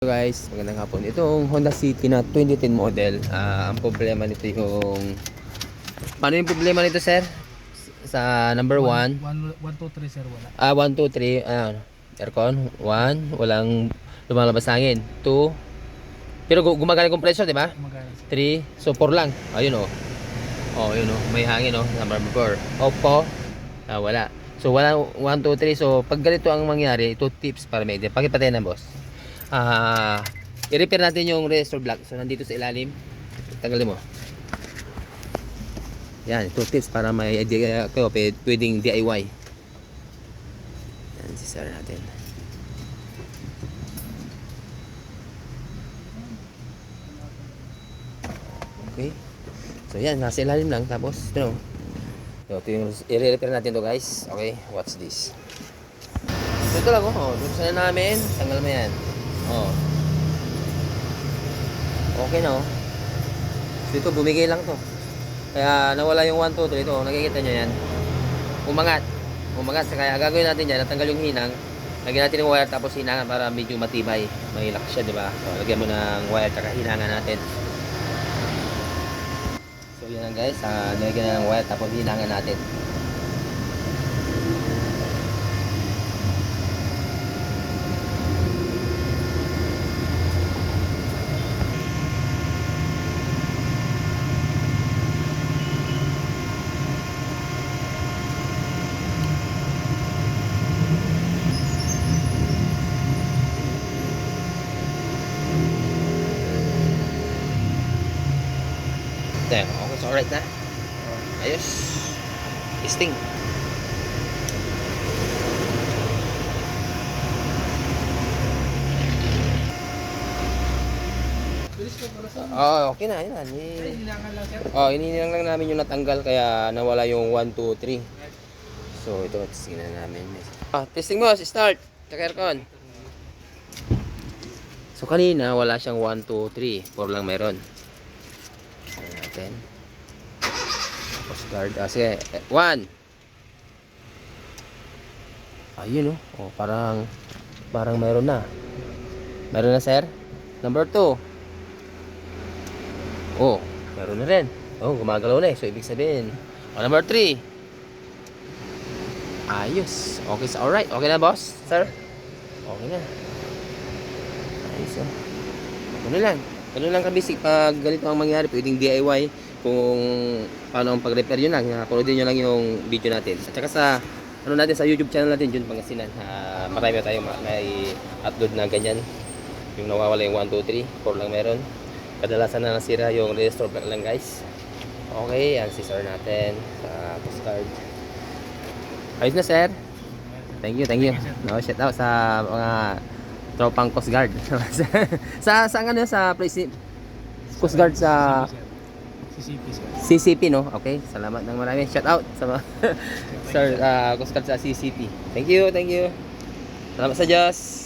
So guys, magandang hapon. Itong Honda City na 2010 model, ah, ang problema nito yung... Paano yung problema nito, sir? Sa number 1, 1, 2, 3 sir, wala. ah, 1, 2, 3, ayan, aircon, 1, walang lumalabas hangin. 2, pero gu- gumagana yung compressor, di ba? Magana sir. 3, so 4 lang. Ayun oh. Oh, yun oh, may hangin oh, number 4. Opo, ah, wala. So wala 1 2 3. So pag ganito ang mangyari, ito tips para may idea. Pakipatay na, boss. Ah, i-repair natin yung resistor block. So nandito sa ilalim. Tanggalin mo. Yan, ito tips para may idea kayo pwed- pwedeng DIY. Yan, sisara natin. Okay. So yan, nasa ilalim lang. Tapos, ito. So, ito yung i-repair natin to guys. Okay, watch this. So, ito lang oh. Buksan na namin. Tanggal mo yan. Oh. Okay na oh. So, ito bumigay lang to. Kaya nawala yung 1, 2, 3. Ito, nakikita nyo yan. Umangat. Umangat. Kaya gagawin natin yan. Natanggal yung hinang. Lagyan natin ng wire tapos hinangan para medyo matibay. May lock siya, di ba? So, lagyan mo ng wire tsaka hinangan natin. So yun lang guys, uh, nilagyan na ng wire tapos hinangan natin. There, okay, so alright na. Ayos. Ko pala sir. Oh, okay na, yun na. Ni-. Oh, inilang lang namin yung natanggal kaya nawala yung 1, 2, 3. So, ito, testing na namin. Ah, testing mo, start. Tsaka aircon. So, kanina, wala siyang 1, 2, 3. 4 lang meron. Tignan natin. Tapos guard. Ah, sige. 1. Ayun, oh. oh. Parang, parang meron na. Meron na, sir? Number 2. Oh, meron na rin. Oh, gumagalaw na eh. So, ibig sabihin. Oh, number 3. Ayos. Okay, so, alright. Okay na, boss? Sir? Okay na. Ayos, oh. Ganun lang. Ganun lang kabisik. Pag ganito ang mangyari, pwedeng DIY kung paano ang pag-repair yun lang. Nakunoodin nyo lang yung video natin. At saka sa ano natin sa YouTube channel natin, Jun Pangasinan. Ah, marami na tayong ma- may upload na ganyan. Yung nawawala yung 1, 2, 3. 4 lang meron. Kadalasan na nasira yung resistor block lang guys. Okay, yan si sir natin sa postcard. Ayos na sir. Thank you, thank you. No, shout out sa mga tropang Coast Guard. sa sa ano sa place Coast Guard sa CCP sir. CCP no. Okay, salamat ng marami. Shout out sa mga sir uh, Coast Guard sa CCP. Thank you, thank you. Salamat sa Diyos.